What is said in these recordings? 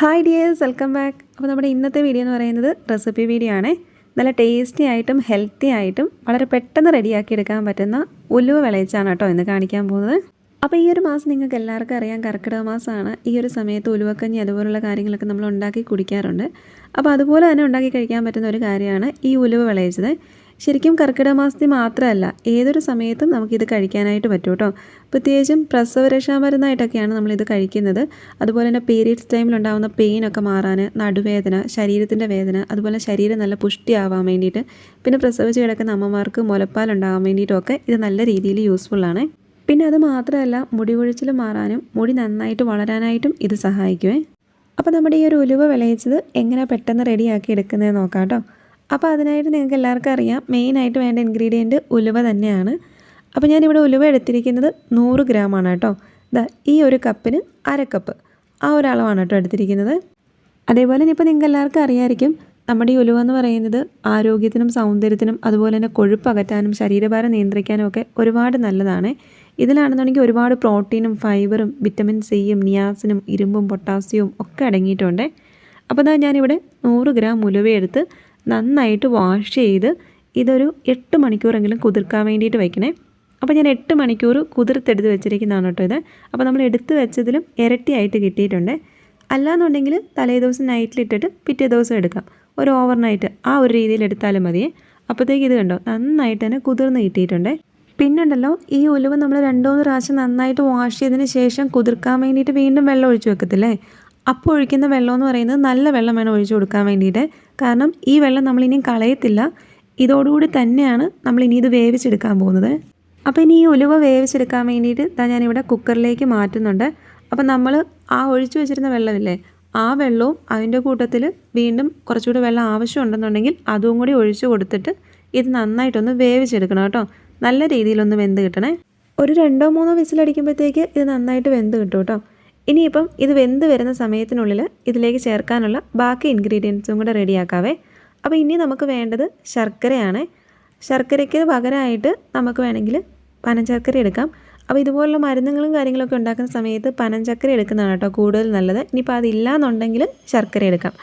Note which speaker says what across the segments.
Speaker 1: Hi dears welcome back അപ്പോൾ നമ്മുടെ ഇന്നത്തെ വീഡിയോ എന്ന് പറയുന്നത് റെസിപ്പി വീഡിയോ ആണ്. നല്ല ടേസ്റ്റി ആയിട്ടും ഹെൽത്തി ആയിട്ടും വളരെ പെട്ടെന്ന് റെഡിയാക്കി എടുക്കാൻ പറ്റുന്ന ഉലുവ വിളയിച്ചാണ് കേട്ടോ ഇന്ന് കാണിക്കാൻ പോകുന്നത്. അപ്പോൾ ഈ ഒരു മാസം നിങ്ങൾക്ക് എല്ലാവർക്കും അറിയാം കർക്കിടക മാസമാണ്. ഈ ഒരു സമയത്ത് ഉലുവക്കഞ്ഞി അതുപോലുള്ള കാര്യങ്ങളൊക്കെ നമ്മൾ ഉണ്ടാക്കി കുടിക്കാറുണ്ട്. അപ്പോൾ അതുപോലെ തന്നെ ഉണ്ടാക്കി കഴിക്കാൻ പറ്റുന്ന ഒരു കാര്യമാണ് ഈ ഉലുവ വിളയിച്ചത്. ശരിക്കും കർക്കിടക മാസത്തിൽ മാത്രമല്ല ഏതൊരു സമയത്തും നമുക്കിത് കഴിക്കാനായിട്ട് പറ്റും കേട്ടോ. പ്രത്യേകിച്ചും പ്രസവരക്ഷാ മരുന്നായിട്ടൊക്കെയാണ് നമ്മളിത് കഴിക്കുന്നത്. അതുപോലെ തന്നെ പീരീഡ്സ് ടൈമിൽ ഉണ്ടാകുന്ന പെയിനൊക്കെ മാറാൻ നടുവേദന ശരീരത്തിന്റെ വേദന അതുപോലെ ശരീരം നല്ല പുഷ്ടിയാവാൻ വേണ്ടിയിട്ട് പിന്നെ പ്രസവിച്ച് കിടക്കുന്ന അമ്മമാർക്ക് മുലപ്പാൽ ഉണ്ടാകാൻ വേണ്ടിയിട്ടുമൊക്കെ ഇത് നല്ല രീതിയിൽ യൂസ്ഫുള്ളാണ് പിന്നെ അത് മാത്രമല്ല മുടി കൊഴിച്ചിൽ മാറാനും മുടി നന്നായിട്ട് വളരാനായിട്ടും ഇത് സഹായിക്കുമേ അപ്പോൾ നമ്മുടെ ഈ ഒരു ഉലുവ വിളയിച്ചത് എങ്ങനെ പെട്ടെന്ന് റെഡിയാക്കി എടുക്കുന്നത് നോക്കാം കേട്ടോ. അപ്പോൾ അതിനായിട്ട് നിങ്ങൾക്ക് എല്ലാവർക്കും അറിയാം. മെയിനായിട്ട് വേണ്ട ഇൻഗ്രീഡിയന്റ് ഉലുവ തന്നെയാണ്. അപ്പോൾ ഞാനിവിടെ ഉലുവ എടുത്തിരിക്കുന്നത് നൂറ് ഗ്രാമാണ് കേട്ടോ. ഇതാ ഈ ഒരു കപ്പിന് അര കപ്പ്. ആ ഒരളവാണ് കേട്ടോ എടുത്തിരിക്കുന്നത്. അതേപോലെ തന്നെ ഇപ്പോൾ നിങ്ങൾക്ക് എല്ലാവർക്കും അറിയാമായിരിക്കും നമ്മുടെ ഈ ഉലുവ എന്ന് പറയുന്നത് ആരോഗ്യത്തിനും സൗന്ദര്യത്തിനും അതുപോലെ തന്നെ കൊഴുപ്പ് അകറ്റാനും ശരീരഭാരം നിയന്ത്രിക്കാനും ഒക്കെ ഒരുപാട് നല്ലതാണ്. ഇതിലാണെന്നുണ്ടെങ്കിൽ ഒരുപാട് പ്രോട്ടീനും ഫൈബറും വിറ്റമിൻ സിയും നിയാസിനും ഇരുമ്പും പൊട്ടാസ്യവും ഒക്കെ അടങ്ങിയിട്ടുണ്ട്. അപ്പോൾ ഇതാ ഞാനിവിടെ നൂറ് ഗ്രാം ഉലുവയെടുത്ത് നന്നായിട്ട് വാഷ് ചെയ്ത് ഇതൊരു എട്ട് മണിക്കൂറെങ്കിലും കുതിർക്കാൻ വേണ്ടിയിട്ട് വയ്ക്കണേ അപ്പോൾ ഞാൻ എട്ട് മണിക്കൂർ കുതിർത്തെടുത്ത് വെച്ചിരിക്കുന്നതാണ് കേട്ടോ ഇത്. അപ്പോൾ നമ്മൾ എടുത്ത് വെച്ചതിലും ഇരട്ടിയായിട്ട് കിട്ടിയിട്ടുണ്ട്. അല്ലാന്നുണ്ടെങ്കിൽ തലേ ദിവസം നൈറ്റിലിട്ടിട്ട് പിറ്റേ ദിവസം എടുക്കാം. ഒരു ഓവർ നൈറ്റ് ആ ഒരു രീതിയിൽ എടുത്താലും മതിയേ അപ്പോഴത്തേക്ക് ഇത് കണ്ടോ നന്നായിട്ട് തന്നെ കുതിർന്ന് കിട്ടിയിട്ടുണ്ട്. പിന്നുണ്ടല്ലോ ഈ ഉലുവ നമ്മൾ രണ്ടോ മൂന്ന് പ്രാവശ്യം നന്നായിട്ട് വാഷ് ചെയ്തതിന് ശേഷം കുതിർക്കാൻ വേണ്ടിയിട്ട് വീണ്ടും വെള്ളം ഒഴിച്ച് വെക്കത്തില്ലേ? അപ്പോൾ ഒഴിക്കുന്ന വെള്ളം എന്ന് പറയുന്നത് നല്ല വെള്ളം വേണം ഒഴിച്ചു കൊടുക്കാൻ വേണ്ടിയിട്ട്. കാരണം ഈ വെള്ളം നമ്മളിനിയും കളയത്തില്ല. ഇതോടുകൂടി തന്നെയാണ് നമ്മൾ ഇനി ഇത് വേവിച്ചെടുക്കാൻ പോകുന്നത്. അപ്പോൾ ഇനി ഈ ഉലുവ വേവിച്ചെടുക്കാൻ വേണ്ടിയിട്ട് ഇതാ ഞാനിവിടെ കുക്കറിലേക്ക് മാറ്റുന്നുണ്ട്. അപ്പോൾ നമ്മൾ ആ ഒഴിച്ചു വെച്ചിരുന്ന വെള്ളമില്ലേ ആ വെള്ളവും അതിന്റെ കൂട്ടത്തിൽ വീണ്ടും കുറച്ചുകൂടി വെള്ളം ആവശ്യമുണ്ടെന്നുണ്ടെങ്കിൽ അതും കൂടി ഒഴിച്ചു കൊടുത്തിട്ട് ഇത് നന്നായിട്ടൊന്ന് വേവിച്ചെടുക്കണം കേട്ടോ. നല്ല രീതിയിലൊന്ന് വെന്ത് കിട്ടണേ. ഒരു രണ്ടോ മൂന്നോ വിസിലടിക്കുമ്പോഴത്തേക്ക് ഇത് നന്നായിട്ട് വെന്ത് കിട്ടും കേട്ടോ. ഇനിയിപ്പം ഇത് വെന്ത് വരുന്ന സമയത്തിനുള്ളിൽ ഇതിലേക്ക് ചേർക്കാനുള്ള ബാക്കി ഇൻഗ്രീഡിയൻസും കൂടെ റെഡിയാക്കാവേ അപ്പോൾ ഇനി നമുക്ക് വേണ്ടത് ശർക്കരയാണ്. ശർക്കരയ്ക്ക് പകരമായിട്ട് നമുക്ക് വേണമെങ്കിൽ പനഞ്ചർക്കര എടുക്കാം. അപ്പോൾ ഇതുപോലുള്ള മരുന്നുകളും കാര്യങ്ങളൊക്കെ ഉണ്ടാക്കുന്ന സമയത്ത് പനഞ്ചക്കര എടുക്കുന്നതാണ് കേട്ടോ കൂടുതൽ നല്ലത്. ഇനിയിപ്പോൾ അതില്ല എന്നുണ്ടെങ്കിൽ ശർക്കര എടുക്കാം.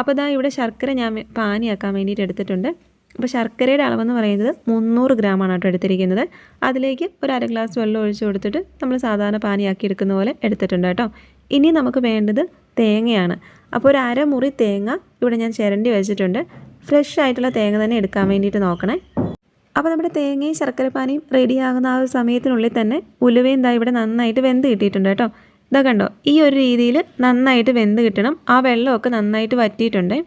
Speaker 1: അപ്പോൾ ഇതാ ഇവിടെ ശർക്കര ഞാൻ പാനിയാക്കാൻ വേണ്ടിയിട്ട് എടുത്തിട്ടുണ്ട്. അപ്പോൾ ശർക്കരയുടെ അളവെന്ന് പറയുന്നത് മുന്നൂറ് ഗ്രാമാണ് കേട്ടോ എടുത്തിരിക്കുന്നത്. അതിലേക്ക് ഒരു അര ഗ്ലാസ് വെള്ളം ഒഴിച്ച് കൊടുത്തിട്ട് നമ്മൾ സാധാരണ പാനിയാക്കി എടുക്കുന്ന പോലെ എടുത്തിട്ടുണ്ട് കേട്ടോ. ഇനി നമുക്ക് വേണ്ടത് തേങ്ങയാണ്. അപ്പോൾ ഒരു അരമുറി തേങ്ങ ഇവിടെ ഞാൻ ചിരണ്ടി വെച്ചിട്ടുണ്ട്. ഫ്രഷ് ആയിട്ടുള്ള തേങ്ങ തന്നെ എടുക്കാൻ വേണ്ടിയിട്ട് നോക്കണേ. അപ്പോൾ നമ്മുടെ തേങ്ങയും ശർക്കരപ്പാനിയും റെഡിയാകുന്ന ആ ഒരു സമയത്തിനുള്ളിൽ തന്നെ ഉലുവയും ദാ ഇവിടെ നന്നായിട്ട് വെന്ത് കിട്ടിയിട്ടുണ്ട് കേട്ടോ. ഇതാ കണ്ടോ? ഈ ഒരു രീതിയിൽ നന്നായിട്ട് വെന്ത് കിട്ടണം. ആ വെള്ളമൊക്കെ നന്നായിട്ട് വറ്റിയിട്ടുണ്ട്.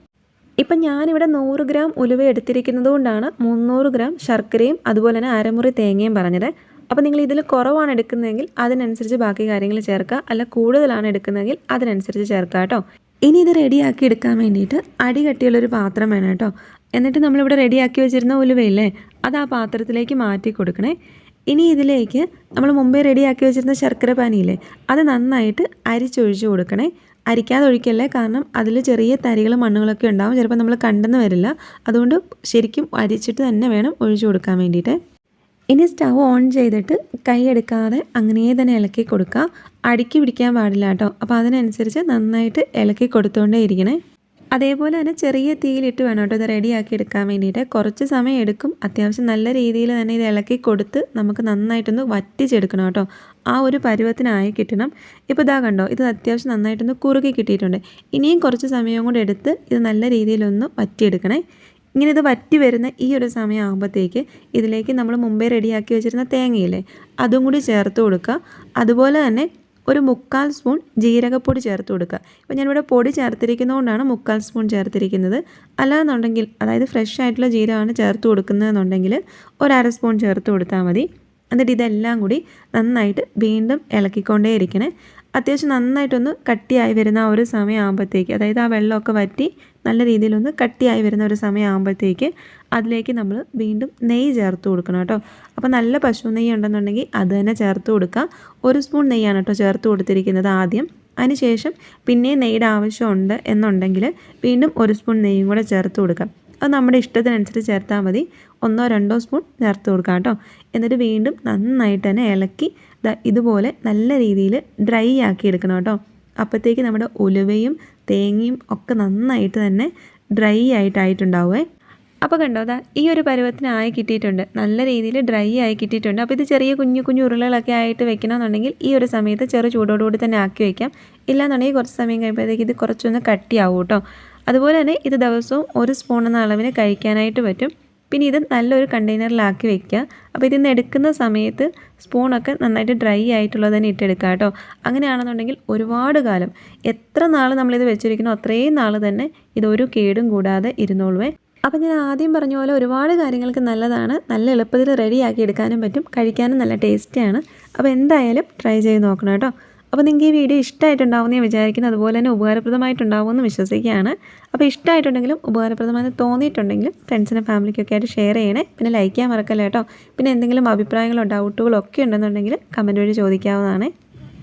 Speaker 1: ഇപ്പം ഞാനിവിടെ നൂറ് ഗ്രാം ഉലുവ എടുത്തിരിക്കുന്നത് കൊണ്ടാണ് മുന്നൂറ് ഗ്രാം ശർക്കരയും അതുപോലെ തന്നെ അരമുറി തേങ്ങയും പറഞ്ഞത്. അപ്പോൾ നിങ്ങൾ ഇതിൽ കുറവാണ് എടുക്കുന്നതെങ്കിൽ അതിനനുസരിച്ച് ബാക്കി കാര്യങ്ങൾ ചേർക്കുക. അല്ല കൂടുതലാണ് എടുക്കുന്നതെങ്കിൽ അതിനനുസരിച്ച് ചേർക്കുക കേട്ടോ. ഇനി ഇത് റെഡിയാക്കി എടുക്കാൻ വേണ്ടിയിട്ട് അടി കട്ടിയുള്ളൊരു പാത്രം വേണം കേട്ടോ. എന്നിട്ട് നമ്മളിവിടെ റെഡിയാക്കി വെച്ചിരുന്ന ഉലുവയില്ലേ അത് ആ പാത്രത്തിലേക്ക് മാറ്റി കൊടുക്കണേ. ഇനി ഇതിലേക്ക് നമ്മൾ മുമ്പേ റെഡിയാക്കി വെച്ചിരുന്ന ശർക്കര പാനിയില്ലേ അത് നന്നായിട്ട് അരിച്ചൊഴിച്ച് കൊടുക്കണേ. അരിക്കാതെ ഒഴിക്കല്ലേ കാരണം അതിൽ ചെറിയ തരികളും മണ്ണുകളൊക്കെ ഉണ്ടാവും. ചിലപ്പോൾ നമ്മൾ കണ്ടെന്ന് വരില്ല. അതുകൊണ്ട് ശരിക്കും അരിച്ചിട്ട് തന്നെ വേണം ഒഴിച്ചു കൊടുക്കാൻ വേണ്ടിയിട്ട്. ഇനി സ്റ്റവ് ഓൺ ചെയ്തിട്ട് കൈ എടുക്കാതെ അങ്ങനെ തന്നെ ഇളക്കി കൊടുക്കുക. അടുക്കി പിടിക്കാൻ പാടില്ല കേട്ടോ. അപ്പോൾ അതിനനുസരിച്ച് നന്നായിട്ട് ഇളക്കി കൊടുത്തുകൊണ്ടേ ഇരിക്കണേ. അതേപോലെ തന്നെ ചെറിയ തീയിലിട്ട് വേണം കേട്ടോ ഇത് റെഡിയാക്കി എടുക്കാൻ വേണ്ടിയിട്ട്. കുറച്ച് സമയം എടുക്കും. അത്യാവശ്യം നല്ല രീതിയിൽ തന്നെ ഇത് ഇളക്കി കൊടുത്ത് നമുക്ക് നന്നായിട്ടൊന്ന് വറ്റിച്ചെടുക്കണം കേട്ടോ. ആ ഒരു പരുവത്തിനായി കിട്ടണം. ഇപ്പോൾ ഇതാ കണ്ടോ ഇത് അത്യാവശ്യം നന്നായിട്ടൊന്ന് കുറുകി കിട്ടിയിട്ടുണ്ട്. ഇനിയും കുറച്ച് സമയം കൂടെ എടുത്ത് ഇത് നല്ല രീതിയിലൊന്ന് വറ്റിയെടുക്കണേ. ഇങ്ങനെ ഇത് വറ്റി വരുന്ന ഈ ഒരു സമയം ആകുമ്പോഴത്തേക്ക് ഇതിലേക്ക് നമ്മൾ മുമ്പേ റെഡിയാക്കി വെച്ചിരുന്ന തേങ്ങയില്ലേ അതും കൂടി ചേർത്ത് കൊടുക്കുക. അതുപോലെ തന്നെ ഒരു മുക്കാൽ സ്പൂൺ ജീരകപ്പൊടി ചേർത്ത് കൊടുക്കുക. ഇപ്പോൾ ഞാനിവിടെ പൊടി ചേർത്തിരിക്കുന്നതുകൊണ്ടാണ് മുക്കാൽ സ്പൂൺ ചേർത്തിരിക്കുന്നത്. അല്ലാന്നുണ്ടെങ്കിൽ അതായത് ഫ്രഷ് ആയിട്ടുള്ള ജീരകമാണ് ചേർത്ത് കൊടുക്കുന്നതെന്നുണ്ടെങ്കിൽ ഒരര സ്പൂൺ ചേർത്ത് കൊടുത്താൽ മതി. എന്നിട്ട് ഇതെല്ലാം കൂടി നന്നായിട്ട് വീണ്ടും ഇളക്കിക്കൊണ്ടേ ഇരിക്കണേ അത്യാവശ്യം നന്നായിട്ടൊന്ന് കട്ടിയായി വരുന്ന ആ ഒരു സമയമാകുമ്പോഴത്തേക്ക് അതായത് ആ വെള്ളമൊക്കെ വറ്റി നല്ല രീതിയിലൊന്ന് കട്ടിയായി വരുന്ന ഒരു സമയം ആകുമ്പോഴത്തേക്ക് അതിലേക്ക് നമ്മൾ വീണ്ടും നെയ്യ് ചേർത്ത് കൊടുക്കണം കേട്ടോ. അപ്പോൾ നല്ല പശു നെയ്യ് ഉണ്ടെന്നുണ്ടെങ്കിൽ അത് തന്നെ ചേർത്ത് കൊടുക്കുക ഒരു സ്പൂൺ നെയ്യാണ് കേട്ടോ ചേർത്ത് കൊടുത്തിരിക്കുന്നത് ആദ്യം. അതിനുശേഷം പിന്നെ നെയ്യുടെ ആവശ്യമുണ്ട് എന്നുണ്ടെങ്കിൽ വീണ്ടും ഒരു സ്പൂൺ നെയ്യും കൂടെ ചേർത്ത് കൊടുക്കാം. അത് നമ്മുടെ ഇഷ്ടത്തിനനുസരിച്ച് ചേർത്താൽ മതി. ഒന്നോ രണ്ടോ സ്പൂൺ ചേർത്ത് കൊടുക്കാം കേട്ടോ. എന്നിട്ട് വീണ്ടും നന്നായിട്ട് തന്നെ ഇളക്കി ഇതുപോലെ നല്ല രീതിയിൽ ഡ്രൈ ആക്കി എടുക്കണം കേട്ടോ. അപ്പോഴത്തേക്ക് നമ്മുടെ ഉലുവയും തേങ്ങയും ഒക്കെ നന്നായിട്ട് തന്നെ ഡ്രൈ ആയിട്ടായിട്ടുണ്ടാവുമേ അപ്പോൾ കണ്ടോ അതാ ഈ ഒരു പരുവത്തിനായി കിട്ടിയിട്ടുണ്ട്. നല്ല രീതിയിൽ ഡ്രൈ ആയി കിട്ടിയിട്ടുണ്ട്. അപ്പോൾ ഇത് ചെറിയ കുഞ്ഞു കുഞ്ഞു ഉരുളകളൊക്കെ ആയിട്ട് വെക്കണമെന്നുണ്ടെങ്കിൽ ഈ ഒരു സമയത്ത് ചെറു ചൂടോടുകൂടി തന്നെ ആക്കി വയ്ക്കാം ഇല്ലാന്നുണ്ടെങ്കിൽ കുറച്ച് സമയം കഴിയുമ്പോഴത്തേക്ക് ഇത് കുറച്ചൊന്ന് കട്ടിയാവും കേട്ടോ. അതുപോലെ തന്നെ ഇത് ദിവസവും ഒരു സ്പൂൺ എന്ന അളവിന് കഴിക്കാനായിട്ട് പറ്റും. പിന്നെ ഇത് നല്ലൊരു കണ്ടെയ്നറിലാക്കി വെക്കുക. അപ്പോൾ ഇതിൽ നിന്ന് എടുക്കുന്ന സമയത്ത് സ്പൂണൊക്കെ നന്നായിട്ട് ഡ്രൈ ആയിട്ടുള്ളത് തന്നെ ഇട്ടെടുക്കുക കേട്ടോ. അങ്ങനെയാണെന്നുണ്ടെങ്കിൽ ഒരുപാട് കാലം എത്ര നാൾ നമ്മളിത് വെച്ചിരിക്കണോ അത്രയും നാൾ തന്നെ ഇതൊരു കേടും കൂടാതെ ഇരുന്നോളുവേ. അപ്പോൾ ഞാൻ ആദ്യം പറഞ്ഞ പോലെ ഒരുപാട് കാര്യങ്ങൾക്ക് നല്ലതാണ്. നല്ല എളുപ്പത്തിൽ റെഡിയാക്കി എടുക്കാനും പറ്റും. കഴിക്കാനും നല്ല ടേസ്റ്റിയാണ്. അപ്പോൾ എന്തായാലും ട്രൈ ചെയ്ത് നോക്കണം കേട്ടോ. അപ്പോൾ നിങ്ങൾക്ക് ഈ വീഡിയോ ഇഷ്ടമായിട്ടുണ്ടാവുമെന്ന് ഞാൻ വിചാരിക്കുന്നു. അതുപോലെ തന്നെ ഉപകാരപ്രദമായിട്ടുണ്ടാവുമെന്ന് വിശ്വസിക്കുകയാണ്. അപ്പോൾ ഇഷ്ടമായിട്ടുണ്ടെങ്കിലും ഉപകാരപ്രദമായി തോന്നിയിട്ടുണ്ടെങ്കിലും ഫ്രണ്ട്സിനും ഫാമിലിക്കൊക്കെ ആയിട്ട് ഷെയർ ചെയ്യണേ. പിന്നെ ലൈക്ക് ചെയ്യാൻ മറക്കല്ല കേട്ടോ. പിന്നെ എന്തെങ്കിലും അഭിപ്രായങ്ങളോ ഡൗട്ടുകളോ ഒക്കെ ഉണ്ടെന്നുണ്ടെങ്കിൽ കമന്റ് വഴി ചോദിക്കാവുന്നതാണ്.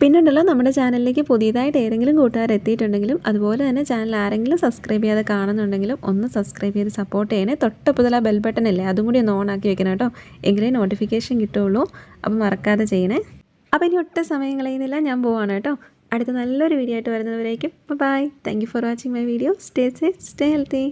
Speaker 1: പിന്നുണ്ടല്ലോ നമ്മുടെ ചാനലിലേക്ക് പുതിയതായിട്ട് ഏതെങ്കിലും കൂട്ടുകാർ എത്തിയിട്ടുണ്ടെങ്കിലും അതുപോലെ തന്നെ ചാനൽ ആരെങ്കിലും സബ്സ്ക്രൈബ് ചെയ്യാതെ കാണുന്നുണ്ടെങ്കിലും ഒന്ന് സബ്സ്ക്രൈബ് ചെയ്ത് സപ്പോർട്ട് ചെയ്യണേ. തൊട്ടപ്പുതൽ ആ ബെൽ ബട്ടൺ അല്ലേ അതും കൂടി ഒന്ന് ഓൺ ആക്കി വെക്കണം കേട്ടോ. എങ്കിലേ നോട്ടിഫിക്കേഷൻ കിട്ടുള്ളൂ അപ്പോൾ മറക്കാതെ ചെയ്യണേ. അപ്പോൾ ഇനി ഒട്ടും സമയം കളയുന്നില്ല ഞാൻ പോവാണ് കേട്ടോ. അടുത്ത നല്ലൊരു വീഡിയോ ആയിട്ട് വരുന്നവരേക്കും bye thank you for watching my video stay safe stay healthy